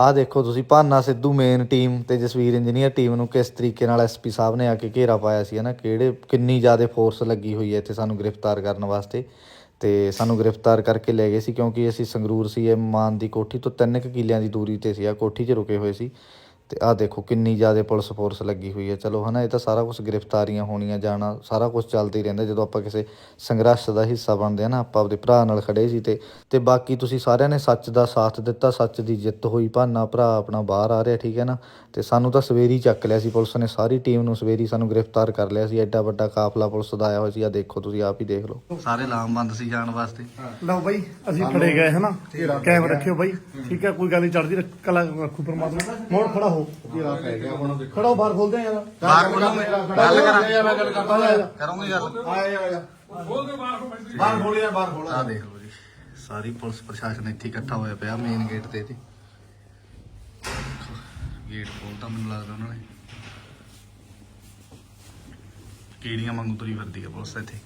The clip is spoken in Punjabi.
ਆਹ ਦੇਖੋ ਤੁਸੀਂ ਭਾਨਾ ਸਿੱਧੂ ਮੇਨ ਟੀਮ ਤੇ ਜਸਵੀਰ ਇੰਜੀਨੀਅਰ ਟੀਮ ਨੂੰ ਕਿਸ ਤਰੀਕੇ ਨਾਲ ਐਸਪੀ ਸਾਹਿਬ ਨੇ ਆ ਕੇ ਘੇਰਾ ਪਾਇਆ ਸੀ, ਹਨਾ? ਕਿਹੜੇ, ਕਿੰਨੀ ਜ਼ਿਆਦਾ ਫੋਰਸ ਲੱਗੀ ਹੋਈ ਹੈ ਇੱਥੇ ਸਾਨੂੰ ਗ੍ਰਿਫਤਾਰ ਕਰਨ ਵਾਸਤੇ? ਤੇ ਸਾਨੂੰ ਗ੍ਰਿਫਤਾਰ ਕਰਕੇ ਲੈ ਗਏ ਸੀ ਕਿਉਂਕਿ ਅਸੀਂ ਸੰਗਰੂਰ ਸੀ, ਇਹ ਮਾਨ ਦੀ ਕੋਠੀ ਤੋਂ ਤਿੰਨ ਕੁ ਕਿੱਲਿਆਂ ਦੀ ਦੂਰੀ ਤੇ ਸੀ ਆ ਕੋਠੀ 'ਚ ਰੁਕੇ ਹੋਏ ਸੀ। ਤੇ ਆਹ ਦੇਖੋ ਕਿੰਨੀ ਜ਼ਿਆਦਾ ਪੁਲਿਸ ਫੋਰਸ ਲੱਗੀ ਹੋਈ ਹੈ। ਚਲੋ ਹਨਾ ਇਹ ਤਾਂ ਸਾਰਾ ਕੁਝ ਗ੍ਰਿਫਤਾਰੀਆਂ ਹੋਣੀਆਂ ਜਾਣਾ ਸਾਰਾ ਕੁਝ ਚੱਲਦਾ ਹੀ ਰਹਿੰਦਾ ਜਦੋਂ ਆਪਾਂ ਕਿਸੇ ਸੰਘਰਸ਼ ਦਾ ਹਿੱਸਾ ਬਣਦੇ ਆ ਨਾ ਆਪਾਂ ਆਪਦੇ ਭਰਾ ਨਾਲ ਖੜੇ ਸੀ ਤੇ ਤੇ ਬਾਕੀ ਤੁਸੀਂ ਸਾਰਿਆਂ ਨੇ ਸੱਚ ਦਾ ਸਾਥ ਦਿੱਤਾ ਸੱਚ ਦੀ ਜਿੱਤ ਹੋਈ ਭਾਨਾ ਭਰਾ ਆਪਣਾ ਬਾਹਰ ਆ ਰਿਹਾ ਠੀਕ ਹੈ ਨਾ? ਤੇ ਸਾਨੂੰ ਤਾਂ ਸਵੇਰੀ ਚੱਕ ਲਿਆ ਸੀ ਪੁਲਿਸ ਨੇ ਸਾਰੀ ਟੀਮ ਨੂੰ ਸਵੇਰੀ ਸਾਨੂੰ ਗ੍ਰਿਫਤਾਰ ਕਰ ਲਿਆ ਸੀ ਐਡਾ ਵੱਡਾ ਕਾਫਲਾ ਪੁਲਿਸ ਦਾ ਆਇਆ ਹੋਇਆ ਸੀ ਆ ਦੇਖੋ ਤੁਸੀਂ ਆਪ ਹੀ ਦੇਖ ਲਓ। ਸਾਰੇ ਲਾਮਬੰਦ ਸੀ ਜਾਣ ਵਾਸਤੇ। ਲਓ ਬਾਈ ਅਸੀਂ ਫੜੇ ਗਏ ਹਨਾ? ਕੈਮ ਰੱਖਿਓ ਬਾਈ ਠੀਕ ਹੈ ਕੋਈ ਗੱਲ ਨਹੀਂ ਚੜਦੀ ਕਲਾ ਰੱਖੂ ਪਰਮਾਤਮਾ। ਮੋੜ ਖੜਾ ਹੋ ਤੇਰਾ ਪੈ ਗਿਆ ਹੁਣ। ਖੜਾ ਬਾਹਰ ਖੋਲਦੇ ਆ ਯਾਰ। ਬਾਹਰ ਖੋਲੋ ਮੈਂ ਗੱਲ ਕਰਾਂ ਮੈਂ ਗੱਲ ਕਰਦਾ ਆ ਕਰੋਗੇ ਗੱਲ ਆਇਆ ਆ ਬਾਹਰ ਖੋਲਿਆ ਬਾਹਰ ਖੋਲਿਆ। ਆ ਦੇਖ ਲਓ ਜੀ। ਸਾਰੀ ਪੁਲਿਸ ਪ੍ਰਸ਼ਾਸਨ ਇੱਥੇ ਇਕੱਠਾ ਹੋਇਆ ਪਿਆ ਮੇਨ ਗੇਟ ਤੇ ਤੇ ਗੇਟ ਖੋਲਤਾ ਮੈਨੂੰ ਲੱਗਦਾ ਉਹਨਾਂ ਨੇ। ਕੀੜੀਆਂ ਵਾਂਗੂ ਤੁਰੀ ਫਿਰਦੀ ਆ ਪੁਲਿਸ ਇੱਥੇ?